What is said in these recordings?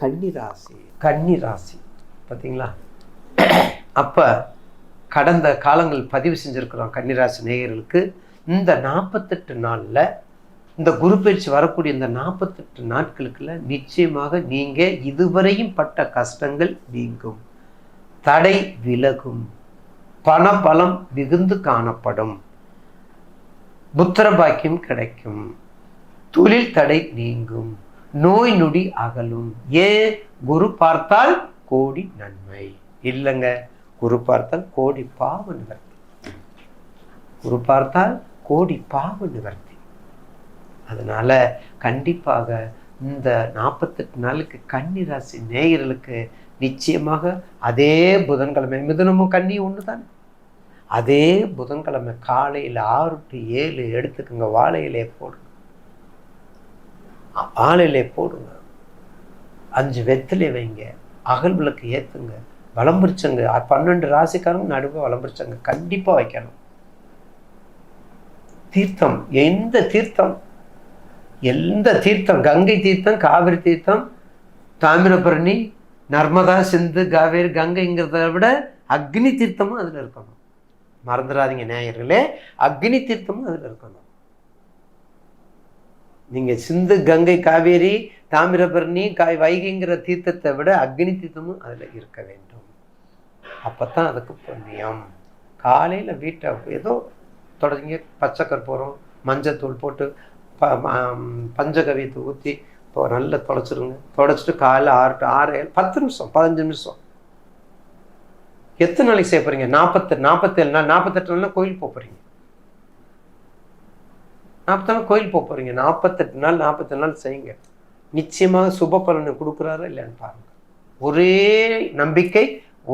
கன்னி ராசி கன்னி ராசி பார்த்தீங்களா? அப்போ கடந்த காலங்கள் பதிவு செஞ்சுருக்கிறோம் கன்னிராசி நேயர்களுக்கு. இந்த நாற்பத்தெட்டு நாளில் இந்த குரு பயிற்சி வரக்கூடிய இந்த நாற்பத்தெட்டு நாட்களுக்குள்ள நிச்சயமாக நீங்கள் இதுவரையும் பட்ட கஷ்டங்கள் நீங்கும். தடை விலகும். பணபலம் மிகுந்து காணப்படும். புத்திர பாக்கியம் கிடைக்கும். தொழில் தடை நீங்கும். நோய் நொடி அகலும். ஏன் குரு பார்த்தால் கோடி நன்மை. இல்லைங்க குரு பார்த்தால் கோடி பாவ நிவர்த்தி. குரு பார்த்தால் கோடி பாவ நிவர்த்தி. அதனால கண்டிப்பாக இந்த நாற்பத்தெட்டு நாளுக்கு கன்னி ராசி நேயர்களுக்கு நிச்சயமாக அதே புதன்கிழமை மிதுனமும் கன்னி ஒன்று தானே அதே புதன்கிழமை காலையில் ஆறு டு ஏழு எடுத்துக்கோங்க வாழை இலையை போடுங்க ஆலையிலே போடுங்க. அஞ்சு வெத்திலை வைங்க. அகல் விளக்கு ஏற்றுங்க வளம்பரிச்சங்க பன்னெண்டு ராசிக்காரங்க நடுவே வளம்பரிச்சங்க கண்டிப்பாக வைக்கணும். தீர்த்தம். எந்த தீர்த்தம்? எந்த தீர்த்தம்? கங்கை தீர்த்தம் காவிரி தீர்த்தம் தாமிரபரணி நர்மதா சிந்து காவேரி கங்கைங்கிறத விட அக்னி தீர்த்தமும் அதில் இருக்கணும். மறந்துடாதீங்க நேயர்களே. அக்னி தீர்த்தமும் அதில் இருக்கணும். நீங்கள் சிந்து கங்கை காவேரி தாமிரபரணி காய் வைகைங்கிற தீர்த்தத்தை விட அக்னி தீர்த்தமும் அதில் இருக்க வேண்டும். அப்போ தான் அதுக்கு புண்ணியம். காலையில் வீட்டை ஏதோ தொடங்கி பச்சை கற்பூரம் மஞ்சத்தூள் போட்டு ப ம- பஞ்சகவியத்தை ஊற்றி இப்போ நல்லா தொலைச்சிருங்க. தொலைச்சிட்டு காலைல ஆறு to ஆறு ஏழு பத்து நிமிஷம் பதினஞ்சு நிமிஷம். எத்தனை நாளைக்கு செய்ய போகிறீங்க நாற்பத்தெட்டு நாற்பத்தேழு நாள் நாற்பத்தெட்டு நாள்னா கோயில் போக போகிறீங்க நாற்பத்தி நாள் கோயில் போக போகிறீங்க நாற்பத்தெட்டு நாள் நாற்பத்தெட்டு நாள் செய்யுங்க. நிச்சயமாக சுப பலனை கொடுக்குறாரா இல்லைன்னு பாருங்கள் ஒரே நம்பிக்கை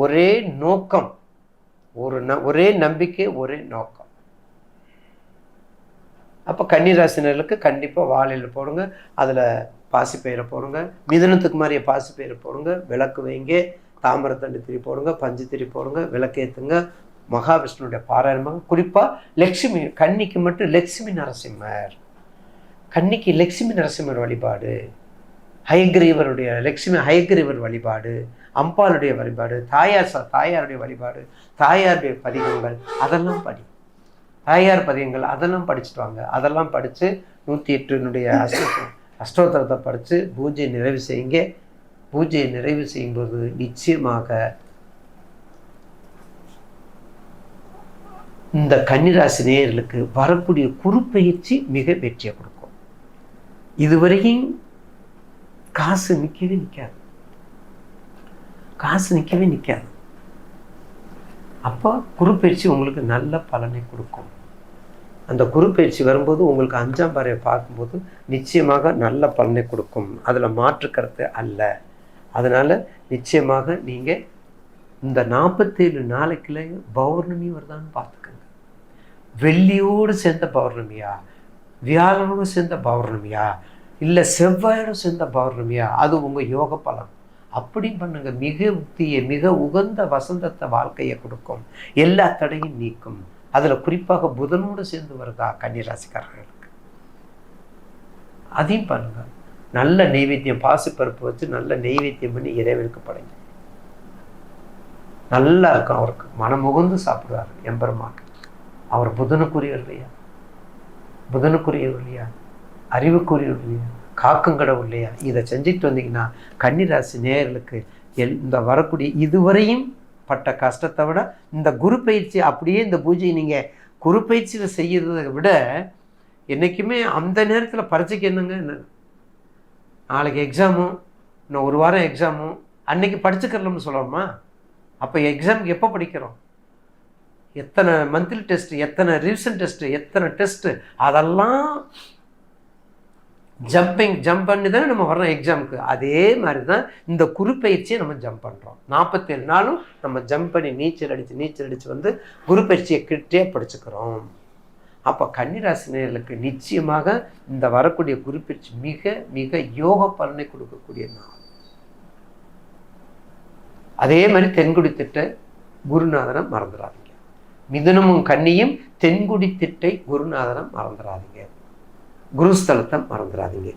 ஒரே நோக்கம். ஒரு ந ஒரே நம்பிக்கை ஒரே நோக்கம். அப்போ கன்னிராசினர்களுக்கு கண்டிப்பாக வாழையில் போடுங்க. அதில் பாசி பாசிப்பயிரை போடுங்க. மிதனத்துக்கு மாதிரியே பாசிப்பயிரை போடுங்க. விளக்கு வைங்க. தாமரத்தண்டு திரி போடுங்க. பஞ்சு திரி போடுங்க. விளக்கேற்றுங்க மகாவிஷ்ணுடைய பாராயணமாக குறிப்பாக லக்ஷ்மி கன்னிக்கு மட்டும் லக்ஷ்மி நரசிம்மர். கன்னிக்கு லக்ஷ்மி நரசிம்மர் வழிபாடு. ஹயக்ரீவருடைய லக்ஷ்மி ஹயக்ரீவர் வழிபாடு அம்பாளுடைய வழிபாடு தாயார் ச தாயாருடைய வழிபாடு தாயாருடைய பதிகங்கள் அதெல்லாம் படி. தாயார் பதிகங்கள் அதெல்லாம் படிச்சுட்டு வாங்க. அதெல்லாம் படித்து நூற்றி எட்டுனுடைய அஷ்ட அஷ்டோத்தரத்தை படித்து பூஜையை நிறைவு செய்யுங்க. பூஜையை நிறைவு செய்யும்போது நிச்சயமாக இந்த கன்னிராசி நேயர்களுக்கு வரக்கூடிய குறுப்பெயர்ச்சி மிக வெற்றியை கொடுக்கும். இதுவரையும் காசு நிற்கவே நிற்காது காசு நிற்கவே நிற்காது அப்போ குருப்பெயர்ச்சி உங்களுக்கு நல்ல பலனை கொடுக்கும். அந்த குருப்பெயர்ச்சி வரும்போது உங்களுக்கு அஞ்சாம் பாறையை பார்க்கும்போது நிச்சயமாக நல்ல பலனை கொடுக்கும். அதில் மாற்று அல்ல. அதனால் நிச்சயமாக நீங்கள் இந்த நாற்பத்தேழு நாளைக்குள்ளே பௌர்ணமி வருதான்னு பார்த்து வெள்ளியோடு சேர்ந்த பௌர்ணமியா? வியாழனோடு சேர்ந்த பௌர்ணமியா? இல்லை செவ்வாயோடு சேர்ந்த பௌர்ணமியா? அது உங்கள் யோக பலன். அப்படி பண்ணுங்க. மிக உக்தியை மிக உகந்த வசந்தத்தை வாழ்க்கையை கொடுக்கும். எல்லா தடையும் நீக்கும். அதில் குறிப்பாக புதனோடு சேர்ந்து வருதா? கன்னிராசிக்காரர்களுக்கு. அதையும் பண்ணுங்க. நல்ல நெய்வேத்தியம் பாசிப்பருப்பு வச்சு நல்ல நெய்வேத்தியம் பண்ணி இறைவனுக்கு படைங்க. நல்லா இருக்கும் அவருக்கு. மனமுகுந்து சாப்பிடுவார் எம்பெருமான். அவர் புதனுக்குரியவர் இல்லையா புதனுக்குரியவர் இல்லையா அறிவுக்குரியவர் இல்லையா காக்கும் கடவுள் இல்லையா இதை செஞ்சுட்டு வந்தீங்கன்னா கன்னிராசி நேயர்களுக்கு எல் இந்த வரக்கூடிய இதுவரையும் பட்ட கஷ்டத்தை விட இந்த குரு பயிற்சி அப்படியே இந்த பூஜையை நீங்கள் குரு பயிற்சியில் செய்கிறத விட என்றைக்குமே அந்த நேரத்தில் பரீட்சைக்கு என்னங்க? என்ன? நாளைக்கு எக்ஸாமும் இன்னும் ஒரு வாரம் எக்ஸாமும் அன்னைக்கு படிச்சுக்கிறோம்னு சொல்லணுமா? அப்போ எக்ஸாமுக்கு எப்போ படிக்கிறோம்? எத்தனை மந்த்லி டெஸ்ட் எத்தனை ரிவிஷன் டெஸ்ட் எத்தனை டெஸ்ட் அதெல்லாம் ஜம்பிங் ஜம்ப் பண்ணி தானே நம்ம வர்றோம் எக்ஸாமுக்கு அதே மாதிரி தான் இந்த குருப்பயிற்சியை நம்ம ஜம்ப் பண்ணுறோம் நாற்பத்தேழு நாளும் நம்ம ஜம்ப் பண்ணி நீச்சல் அடித்து நீச்சல் அடித்து வந்து குருப்பயிற்சியை கிட்டே படிச்சுக்கிறோம். அப்போ கன்னிராசினியர்களுக்கு நிச்சயமாக இந்த வரக்கூடிய குருப்பயிற்சி மிக மிக யோக பலனை கொடுக்கக்கூடிய நாள். அதே மாதிரி தென்குடி திட்ட குருநாதனை மறந்துடாது மிதுனமும் கன்னியும் தென்குடி திட்டை குருநாதனம் மறந்துடாதீங்க குருஸ்தலத்தை மறந்துடாதீங்க